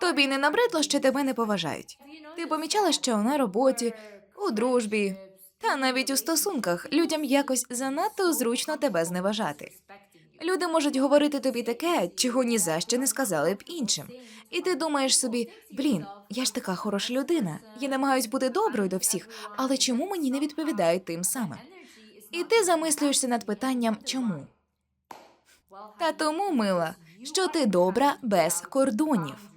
Тобі не набридло, що тебе не поважають. Ти помічала, що на роботі, у дружбі та навіть у стосунках людям якось занадто зручно тебе зневажати. Люди можуть говорити тобі таке, чого ні за що не сказали б іншим. І ти думаєш собі, блін, я ж така хороша людина, я намагаюсь бути доброю до всіх, але чому мені не відповідають тим самим? І ти замислюєшся над питанням чому? Та тому, мила, що ти добра без кордонів.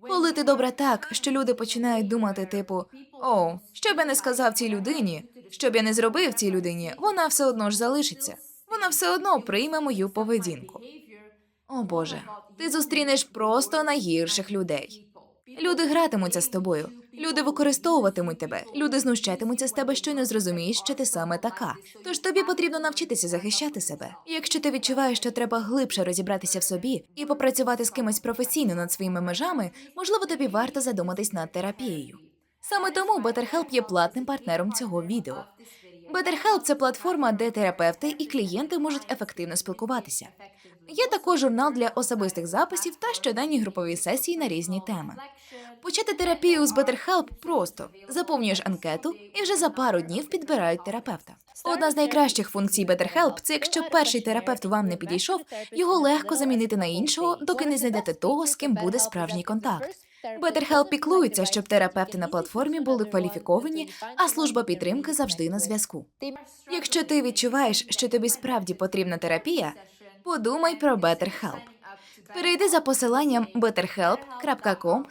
Коли ти добра так, що люди починають думати, типу, о, що б я не сказав цій людині, що б я не зробив цій людині, вона все одно ж залишиться. Вона все одно прийме мою поведінку. О Боже, ти зустрінеш просто найгірших людей. Люди гратимуться з тобою, люди використовуватимуть тебе, люди знущатимуться з тебе, щойно зрозумієш, що ти саме така. Тож тобі потрібно навчитися захищати себе. Якщо ти відчуваєш, що треба глибше розібратися в собі і попрацювати з кимось професійно над своїми межами, можливо, тобі варто задуматись над терапією. Саме тому BetterHelp є платним партнером цього відео. BetterHelp – це платформа, де терапевти і клієнти можуть ефективно спілкуватися. Є також журнал для особистих записів та щоденні групові сесії на різні теми. Почати терапію з BetterHelp просто заповнюєш анкету і вже за пару днів підбирають терапевта. Одна з найкращих функцій BetterHelp – це якщо перший терапевт вам не підійшов, його легко замінити на іншого, доки не знайдете того, з ким буде справжній контакт. BetterHelp піклується, щоб терапевти на платформі були кваліфіковані, а служба підтримки завжди на зв'язку. Якщо ти відчуваєш, що тобі справді потрібна терапія, подумай про BetterHelp. Перейди за посиланням betterhelp.com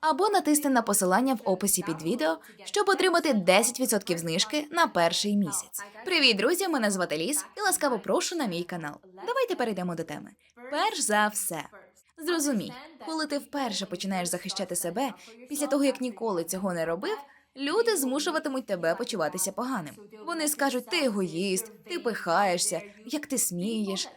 або натисни на посилання в описі під відео, щоб отримати 10% знижки на перший місяць. Привіт, друзі! Мене звати Ліс і ласкаво прошу на мій канал. Давайте перейдемо до теми. Перш за все, зрозумій, коли ти вперше починаєш захищати себе після того, як ніколи цього не робив. Люди змушуватимуть тебе почуватися поганим. Вони скажуть, ти егоїст, ти пихаєшся, як ти смієш.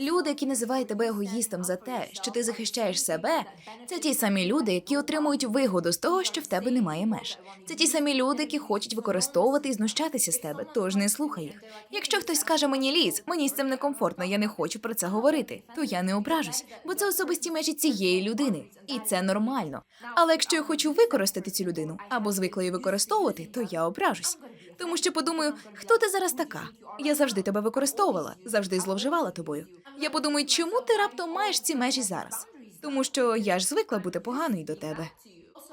Люди, які називають тебе егоїстом за те, що ти захищаєш себе, це ті самі люди, які отримують вигоду з того, що в тебе немає меж. Це ті самі люди, які хочуть використовувати і знущатися з тебе, тож не слухай їх. Якщо хтось скаже мені ліс, мені з цим некомфортно, я не хочу про це говорити, то я не ображусь, бо це особисті межі цієї людини, і це нормально. Але якщо я хочу використати цю людину або звикла її використовувати, то я ображусь. Тому що подумаю, хто ти зараз така? Я завжди тебе використовувала, завжди зловживала тобою. Я подумаю, чому ти раптом маєш ці межі зараз? Тому що я ж звикла бути поганою до тебе.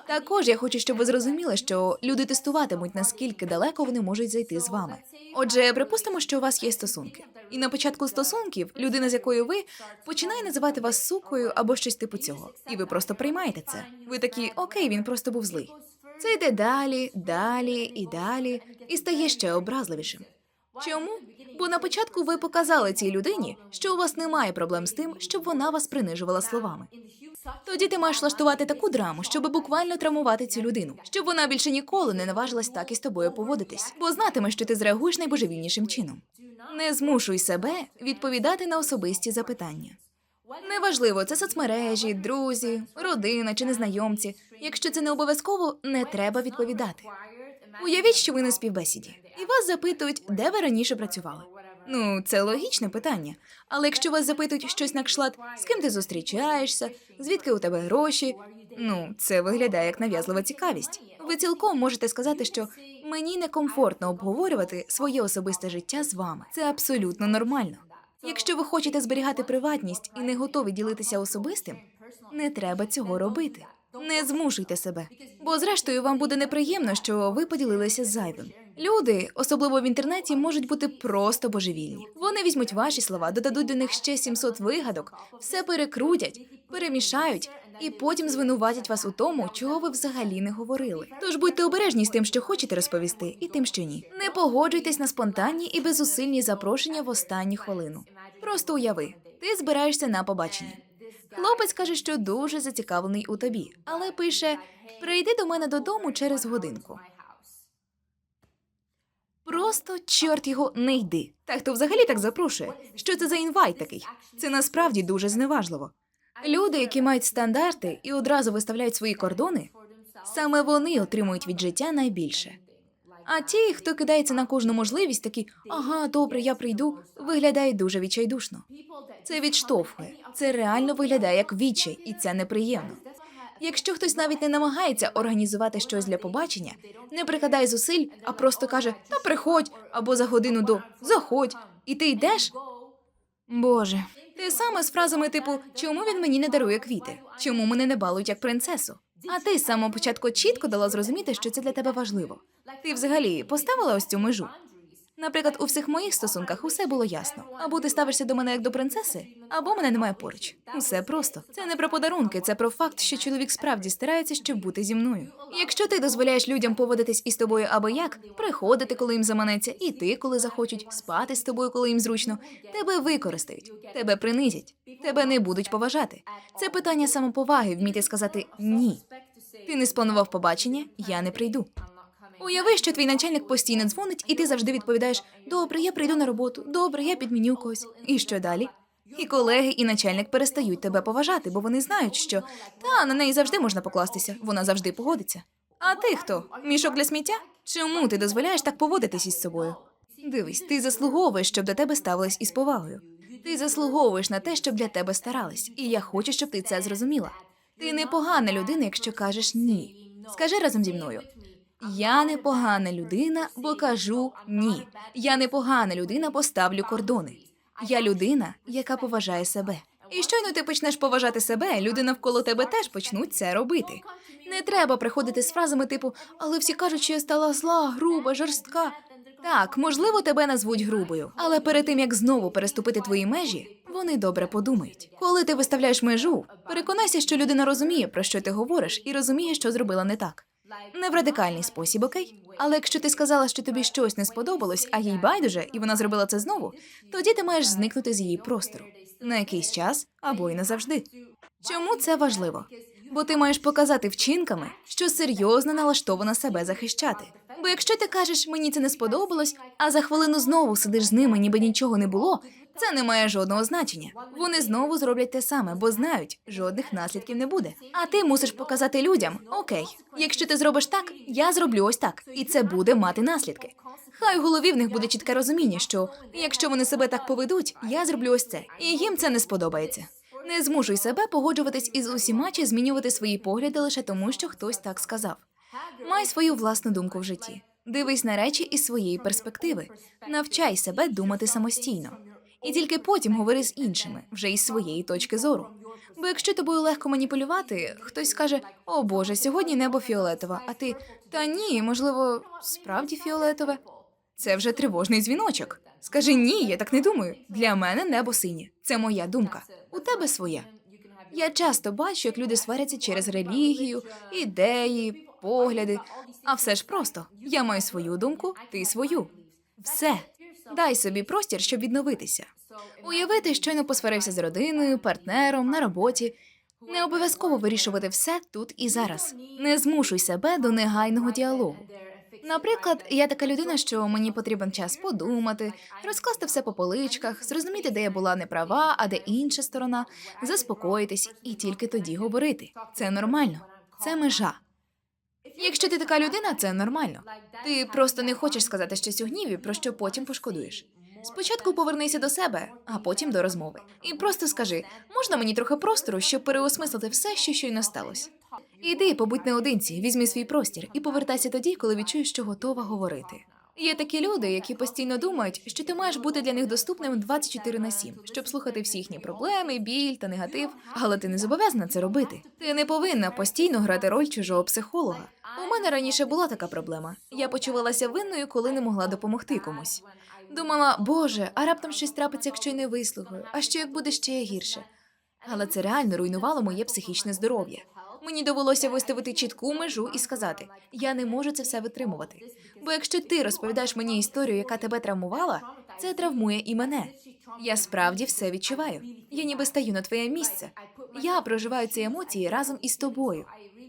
Також я хочу, щоб ви зрозуміли, що люди тестуватимуть, наскільки далеко вони можуть зайти з вами. Отже, припустимо, що у вас є стосунки, і на початку стосунків людина, з якою ви починає називати вас сукою або щось типу цього, і ви просто приймаєте це. Ви такі, окей, він просто був злий. Це йде далі, далі і далі, і стає ще образливішим. Чому? Бо на початку ви показали цій людині, що у вас немає проблем з тим, щоб вона вас принижувала словами. Тоді ти маєш влаштувати таку драму, щоб буквально травмувати цю людину, щоб вона більше ніколи не наважилась так із тобою поводитись, бо знатиме, що ти зреагуєш найбожевільнішим чином. Не змушуй себе відповідати на особисті запитання. Неважливо, це соцмережі, друзі, родина чи незнайомці. Якщо це не обов'язково, не треба відповідати. Уявіть, що ви на співбесіді, і вас запитують, де ви раніше працювали. Ну, це логічне питання. Але якщо вас запитують щось на кшталт, з ким ти зустрічаєшся, звідки у тебе гроші, ну це виглядає як нав'язлива цікавість. Ви цілком можете сказати, що мені некомфортно обговорювати своє особисте життя з вами. Це абсолютно нормально. Якщо ви хочете зберігати приватність і не готові ділитися особистим, не треба цього робити. Не змушуйте себе, бо зрештою вам буде неприємно, що ви поділилися зайвим. Люди, особливо в інтернеті, можуть бути просто божевільні. Вони візьмуть ваші слова, додадуть до них ще 700 вигадок, все перекрутять, перемішають і потім звинуватять вас у тому, чого ви взагалі не говорили. Тож будьте обережні з тим, що хочете розповісти, і тим, що ні. Не погоджуйтесь на спонтанні і безусильні запрошення в останню хвилину. Просто уяви, ти збираєшся на побачення. Хлопець каже, що дуже зацікавлений у тобі, але пише: прийди до мене додому через годинку. Просто чорт його не йди. Та хто взагалі так запрошує? Що це за інвайт такий? Це насправді дуже зневажливо. Люди, які мають стандарти і одразу виставляють свої кордони, саме вони отримують від життя найбільше. А ті, хто кидається на кожну можливість, такі ага, добре, я прийду, виглядають дуже відчайдушно. Це відштовхує. Це реально виглядає як відчай, і це неприємно. Якщо хтось навіть не намагається організувати щось для побачення, не прикладає зусиль, а просто каже та приходь або за годину до заходь, і ти йдеш. Боже, те саме з фразами типу Чому він мені не дарує квіти? Чому мене не балують як принцесу? А ти з самого початку чітко дала зрозуміти, що це для тебе важливо. Ти взагалі поставила ось цю межу? Наприклад, у всіх моїх стосунках усе було ясно. Або ти ставишся до мене як до принцеси, або мене немає поруч. Усе просто. Це не про подарунки, це про факт, що чоловік справді старається, щоб бути зі мною. Якщо ти дозволяєш людям поводитись із тобою або як, приходити, коли їм заманеться, іти, коли захочуть, спати з тобою, коли їм зручно, тебе використають, тебе принизять, тебе не будуть поважати. Це питання самоповаги, вміти сказати ні. Ти не спланував побачення, я не прийду. Уяви, що твій начальник постійно дзвонить, і ти завжди відповідаєш: Добре, я прийду на роботу, добре, я підміню когось. І що далі? І колеги, і начальник перестають тебе поважати, бо вони знають, що та на неї завжди можна покластися, вона завжди погодиться. А ти хто? Мішок для сміття? Чому ти дозволяєш так поводитись із собою? Дивись, ти заслуговуєш, щоб до тебе ставились із повагою. Ти заслуговуєш на те, щоб для тебе старались, і я хочу, щоб ти це зрозуміла. Ти непогана людина, якщо кажеш ні. Скажи разом зі мною. Я непогана людина, бо кажу ні. Я непогана людина, бо ставлю кордони. Я людина, яка поважає себе. І щойно ти почнеш поважати себе, люди навколо тебе теж почнуть це робити. Не треба приходити з фразами типу Але всі кажуть, що я стала зла, груба, жорстка. Так, можливо, тебе назвуть грубою, але перед тим як знову переступити твої межі, вони добре подумають. Коли ти виставляєш межу, переконайся, що людина розуміє, про що ти говориш, і розуміє, що зробила не так. Не в радикальний спосіб, окей? Але якщо ти сказала, що тобі щось не сподобалось, а їй байдуже, і вона зробила це знову, тоді ти маєш зникнути з її простору на якийсь час або й назавжди. Чому це важливо? Бо ти маєш показати вчинками, що серйозно налаштована себе захищати. Бо якщо ти кажеш мені це не сподобалось, а за хвилину знову сидиш з ними, ніби нічого не було, це не має жодного значення. Вони знову зроблять те саме, бо знають, жодних наслідків не буде. А ти мусиш показати людям: окей, якщо ти зробиш так, я зроблю ось так, і це буде мати наслідки. Хай у голові в них буде чітке розуміння, що якщо вони себе так поведуть, я зроблю ось це, і їм це не сподобається. Не змушуй себе погоджуватись із усіма чи змінювати свої погляди лише тому, що хтось так сказав. Май свою власну думку в житті. Дивись на речі із своєї перспективи. Навчай себе думати самостійно. І тільки потім говори з іншими, вже із своєї точки зору. Бо якщо тобою легко маніпулювати, хтось скаже: О Боже, сьогодні небо фіолетове, а ти та ні, можливо, справді фіолетове. Це вже тривожний дзвіночок. Скажи ні, я так не думаю. Для мене небо синє. Це моя думка. У тебе своя. Я часто бачу, як люди сваряться через релігію, ідеї, погляди. А все ж просто. Я маю свою думку, ти свою. Все. Дай собі простір, щоб відновитися. Уявити, щойно посварився з родиною, партнером, на роботі. Не обов'язково вирішувати все тут і зараз. Не змушуй себе до негайного діалогу. Наприклад, я така людина, що мені потрібен час подумати, розкласти все по поличках, зрозуміти, де я була не права, а де інша сторона, заспокоїтись і тільки тоді говорити. Це нормально, це межа. Якщо ти така людина, це нормально. Ти просто не хочеш сказати щось у гніві, про що потім пошкодуєш. Спочатку повернися до себе, а потім до розмови. І просто скажи: можна мені трохи простору, щоб переосмислити все, що щойно сталося. Іди, побудь наодинці, візьми свій простір і повертайся тоді, коли відчуєш, що готова говорити. Є такі люди, які постійно думають, що ти маєш бути для них доступним 24 на 7, щоб слухати всі їхні проблеми, біль та негатив, але ти не зобов'язана це робити. Ти не повинна постійно грати роль чужого психолога. У мене раніше була така проблема. Я почувалася винною, коли не могла допомогти комусь. Думала, боже, а раптом щось трапиться, якщо й не вислухаю, а що як буде ще гірше. Але це реально руйнувало моє психічне здоров'я. Мені довелося виставити чітку межу і сказати: я не можу це все витримувати. Бо якщо ти розповідаєш мені історію, яка тебе травмувала, це травмує і мене. Я справді все відчуваю. Я ніби стаю на твоє місце. Я проживаю ці емоції разом із тобою.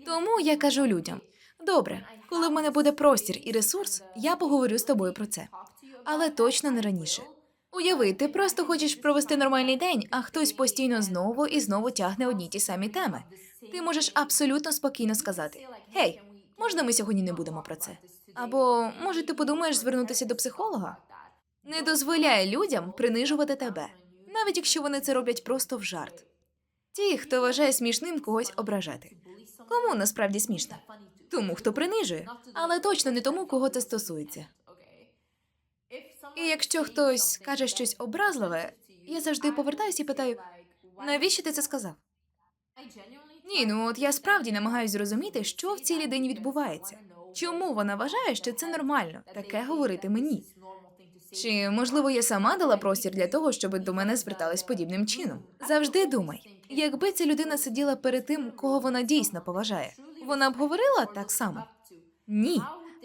Тому я кажу людям: добре, коли в мене буде простір і ресурс, я поговорю з тобою про це. Але точно не раніше. Уяви, ти просто хочеш провести нормальний день, а хтось постійно знову і знову тягне одні ті самі теми. Ти можеш абсолютно спокійно сказати: Гей, можна ми сьогодні не будемо про це? Або може ти подумаєш звернутися до психолога? Не дозволяй людям принижувати тебе, навіть якщо вони це роблять просто в жарт. Ті, хто вважає смішним когось ображати. Кому насправді смішно? Тому, хто принижує, але точно не тому, кого це стосується. І якщо хтось каже щось образливе, я завжди повертаюся і питаю, навіщо ти це сказав? Ні, ну от я справді намагаюся зрозуміти, що в цій людині відбувається. Чому вона вважає, що це нормально таке говорити мені? Чи можливо я сама дала простір для того, щоб до мене звертались подібним чином? Завжди думай, якби ця людина сиділа перед тим, кого вона дійсно поважає, вона б говорила так само? Ні,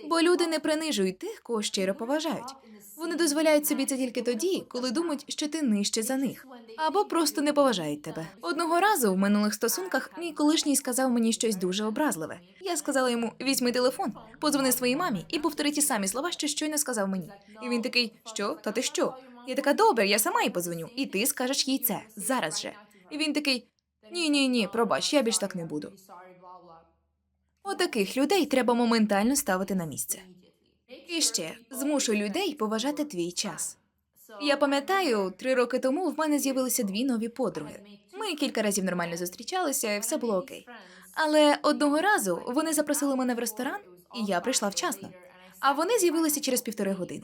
бо люди не принижують тих, кого щиро поважають. Вони дозволяють собі це тільки тоді, коли думають, що ти нижче за них, або просто не поважають тебе. Одного разу в минулих стосунках мій колишній сказав мені щось дуже образливе. Я сказала йому: візьми телефон, подзвони своїй мамі і повтори ті самі слова, що щойно сказав мені. І він такий: Що? Та ти що? Я така, добре, я сама їй подзвоню, і ти скажеш їй це зараз же. І він такий: Ні, ні, ні, пробач, я більш так не буду. Отаких людей треба моментально ставити на місце. І ще змушуй людей поважати твій час. Я пам'ятаю, три роки тому в мене з'явилися дві нові подруги. Ми кілька разів нормально зустрічалися, і все було окей. Але одного разу вони запросили мене в ресторан, і я прийшла вчасно. А вони з'явилися через півтори години.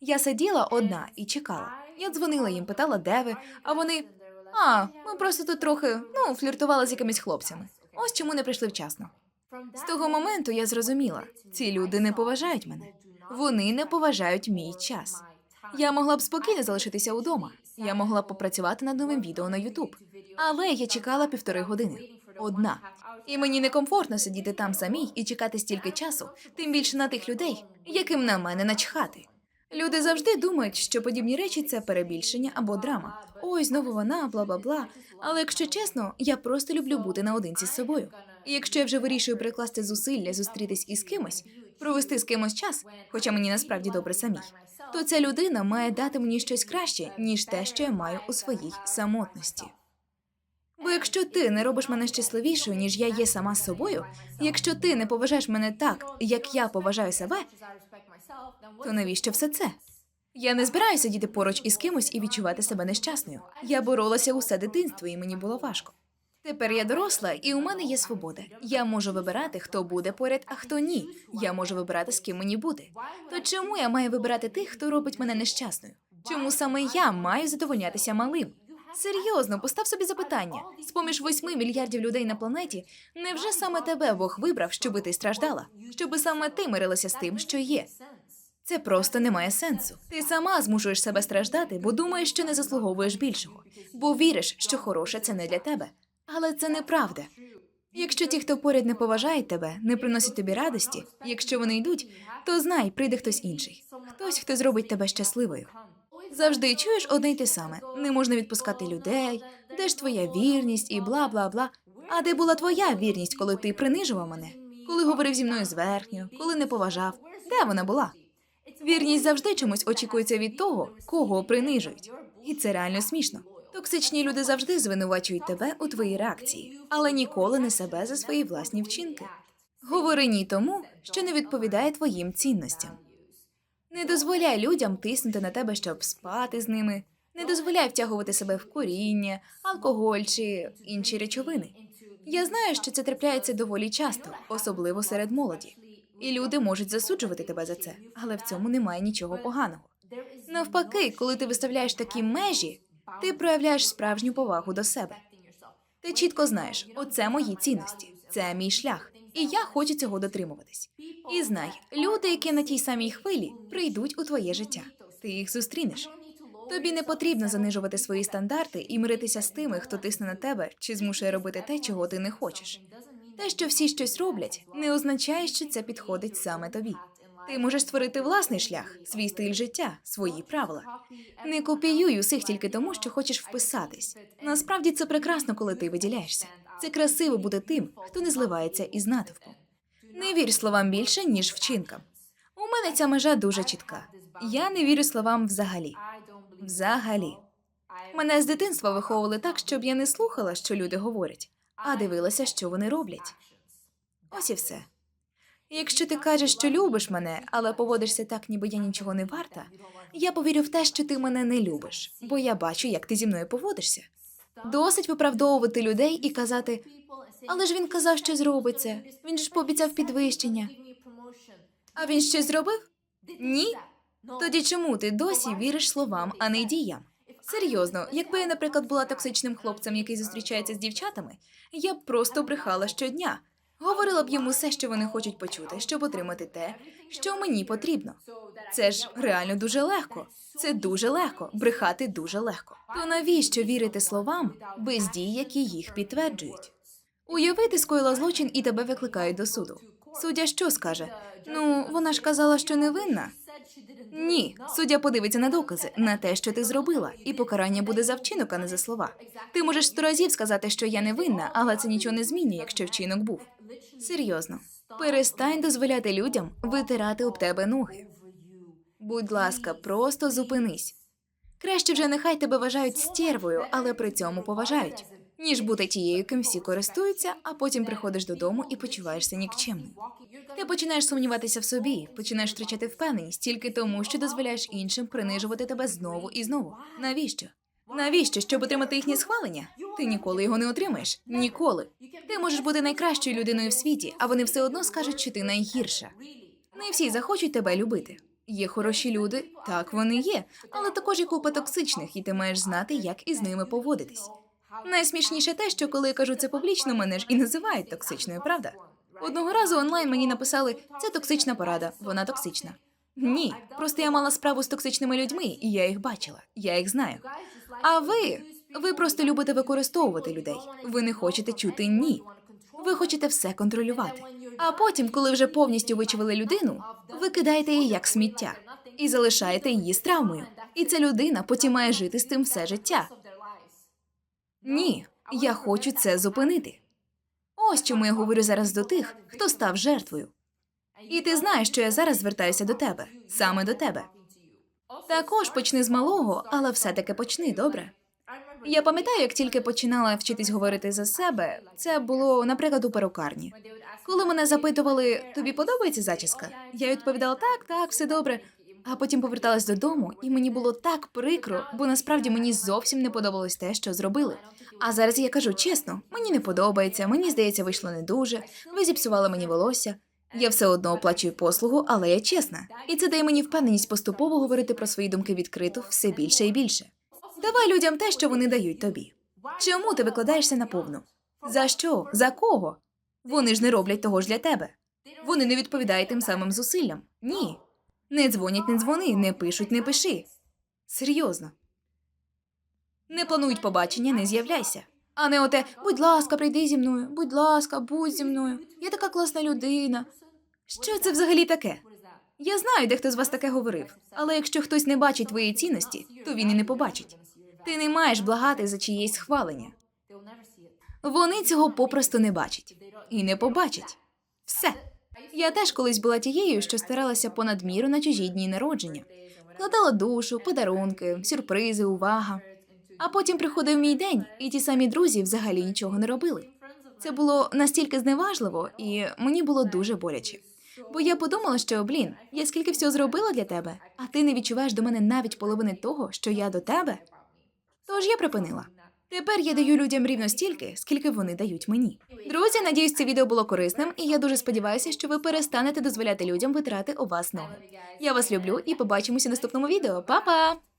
Я сиділа одна і чекала. Я дзвонила їм, питала, де ви, а вони. А, ми просто тут трохи ну, фліртували з якимись хлопцями. Ось чому не прийшли вчасно. З того моменту я зрозуміла, ці люди не поважають мене. Вони не поважають мій час. Я могла б спокійно залишитися удома. Я могла б попрацювати над новим відео на Ютуб. Але я чекала півтори години. Одна. І мені некомфортно сидіти там самій і чекати стільки часу, тим більше на тих людей, яким на мене начхати. Люди завжди думають, що подібні речі це перебільшення або драма. Ой, знову вона, бла бла бла. Але якщо чесно, я просто люблю бути наодинці з собою. І якщо я вже вирішую прикласти зусилля зустрітись із кимось, провести з кимось час, хоча мені насправді добре самій, то ця людина має дати мені щось краще, ніж те, що я маю у своїй самотності. Бо якщо ти не робиш мене щасливішою, ніж я є сама з собою, якщо ти не поважаєш мене так, як я поважаю себе, то навіщо все це? Я не збираюся сидіти поруч із кимось і відчувати себе нещасною. Я боролася усе дитинство, і мені було важко. Тепер я доросла, і у мене є свобода. Я можу вибирати, хто буде поряд, а хто ні. Я можу вибирати, з ким мені бути. То чому я маю вибирати тих, хто робить мене нещасною? Чому саме я маю задовольнятися малим? Серйозно, постав собі запитання: з поміж восьми мільярдів людей на планеті, невже саме тебе Бог вибрав, щоби ти страждала? Щоби саме ти мирилася з тим, що є? Це просто не має сенсу. Ти сама змушуєш себе страждати, бо думаєш, що не заслуговуєш більшого, бо віриш, що хороше це не для тебе. Але це неправда. Якщо ті, хто поряд не поважають тебе, не приносять тобі радості, якщо вони йдуть, то знай, прийде хтось інший, хтось, хто зробить тебе щасливою. Завжди чуєш одне й те саме: не можна відпускати людей, де ж твоя вірність і бла бла бла. А де була твоя вірність, коли ти принижував мене, коли говорив зі мною зверхньо, коли не поважав? Де вона була? Вірність завжди чомусь очікується від того, кого принижують, і це реально смішно. Токсичні люди завжди звинувачують тебе у твоїй реакції, але ніколи не себе за свої власні вчинки. Говори ні тому, що не відповідає твоїм цінностям. Не дозволяй людям тиснути на тебе, щоб спати з ними. Не дозволяй втягувати себе в куріння, алкоголь чи інші речовини. Я знаю, що це трапляється доволі часто, особливо серед молоді. І люди можуть засуджувати тебе за це, але в цьому немає нічого поганого. Навпаки, коли ти виставляєш такі межі, ти проявляєш справжню повагу до себе. Ти чітко знаєш, оце мої цінності, це мій шлях, і я хочу цього дотримуватись. І знай, люди, які на тій самій хвилі, прийдуть у твоє життя. Ти їх зустрінеш. Тобі не потрібно занижувати свої стандарти і миритися з тими, хто тисне на тебе чи змушує робити те, чого ти не хочеш. Те, що всі щось роблять, не означає, що це підходить саме тобі. Ти можеш створити власний шлях, свій стиль життя, свої правила. Не копіюй усіх тільки тому, що хочеш вписатись. Насправді це прекрасно, коли ти виділяєшся. Це красиво бути тим, хто не зливається із натовпом. Не вір словам більше, ніж вчинкам. У мене ця межа дуже чітка. Я не вірю словам взагалі. Взагалі. Мене з дитинства виховували так, щоб я не слухала, що люди говорять, а дивилася, що вони роблять. Ось і все. Якщо ти кажеш, що любиш мене, але поводишся так, ніби я нічого не варта, я повірю в те, що ти мене не любиш, бо я бачу, як ти зі мною поводишся. Досить виправдовувати людей і казати: Але ж він казав, що зробить це. Він ж пообіцяв підвищення. А він щось зробив? Ні? Тоді чому ти досі віриш словам, а не діям? Серйозно, якби я, наприклад, була токсичним хлопцем, який зустрічається з дівчатами, я б просто брехала щодня. Говорила б йому все, що вони хочуть почути, щоб отримати те, що мені потрібно. Це ж реально дуже легко. Це дуже легко. Брехати дуже легко. То навіщо вірити словам без дій, які їх підтверджують? Уяви, ти скоїла злочин і тебе викликають до суду. Суддя що скаже? Ну, вона ж казала, що невинна. Ні, суддя подивиться на докази, на те, що ти зробила, і покарання буде за вчинок, а не за слова. Ти можеш сто разів сказати, що я невинна, але це нічого не змінює, якщо вчинок був. Серйозно, перестань дозволяти людям витирати об тебе ноги. Будь ласка, просто зупинись. Краще вже нехай тебе вважають стервою, але при цьому поважають, ніж бути тією, ким всі користуються, а потім приходиш додому і почуваєшся нікчемним. Ти починаєш сумніватися в собі, починаєш втрачати впевненість тільки тому, що дозволяєш іншим принижувати тебе знову і знову. Навіщо? Навіщо? Щоб отримати їхнє схвалення? Ти ніколи його не отримаєш. Ніколи. Ти можеш бути найкращою людиною в світі, а вони все одно скажуть, що ти найгірша. Не всі захочуть тебе любити. Є хороші люди, так вони є, але також є купа токсичних, і ти маєш знати, як із ними поводитись. Найсмішніше те, що коли я кажу це публічно, мене ж і називають токсичною, правда? Одного разу онлайн мені написали це токсична порада, вона токсична. Ні, просто я мала справу з токсичними людьми, і я їх бачила, я їх знаю. А ви, ви просто любите використовувати людей. Ви не хочете чути ні. Ви хочете все контролювати. А потім, коли вже повністю вичавили людину, ви кидаєте її як сміття і залишаєте її з травмою. І ця людина потім має жити з тим все життя. Ні, я хочу це зупинити. Ось чому я говорю зараз до тих, хто став жертвою. І ти знаєш, що я зараз звертаюся до тебе, саме до тебе. Також почни з малого, але все-таки почни, добре? Я пам'ятаю, як тільки починала вчитись говорити за себе, це було, наприклад, у перукарні. Коли мене запитували, тобі подобається зачіска? Я відповідала так, так, все добре. А потім поверталась додому, і мені було так прикро, бо насправді мені зовсім не подобалось те, що зробили. А зараз я кажу чесно, мені не подобається, мені здається, вийшло не дуже. Ви зіпсували мені волосся. Я все одно оплачую послугу, але я чесна. І це дає мені впевненість поступово говорити про свої думки відкрито все більше і більше. Давай людям те, що вони дають тобі. Чому ти викладаєшся наповну? За що? За кого? Вони ж не роблять того ж для тебе. Вони не відповідають тим самим зусиллям. Ні. Не дзвонять, не дзвони, не пишуть, не пиши. Серйозно. Не планують побачення, не з'являйся. А не оте, будь ласка, прийди зі мною, будь ласка, будь зі мною. Я така класна людина. Що це взагалі таке? Я знаю, де хто з вас таке говорив, але якщо хтось не бачить твоєї цінності, то він і не побачить. Ти не маєш благати за чиєсь схвалення. Вони цього попросту не бачать і не побачать. Все. Я теж колись була тією, що старалася понад міру на чужі дні народження. Вкладала душу, подарунки, сюрпризи, увага. А потім приходив мій день, і ті самі друзі взагалі нічого не робили. Це було настільки зневажливо, і мені було дуже боляче. Бо я подумала, що блін, я скільки всього зробила для тебе, а ти не відчуваєш до мене навіть половини того, що я до тебе. Тож я припинила. Тепер я даю людям рівно стільки, скільки вони дають мені. Друзі, надіюсь, це відео було корисним, і я дуже сподіваюся, що ви перестанете дозволяти людям витирати у вас ноги. Я вас люблю і побачимося в наступному відео. Па-па!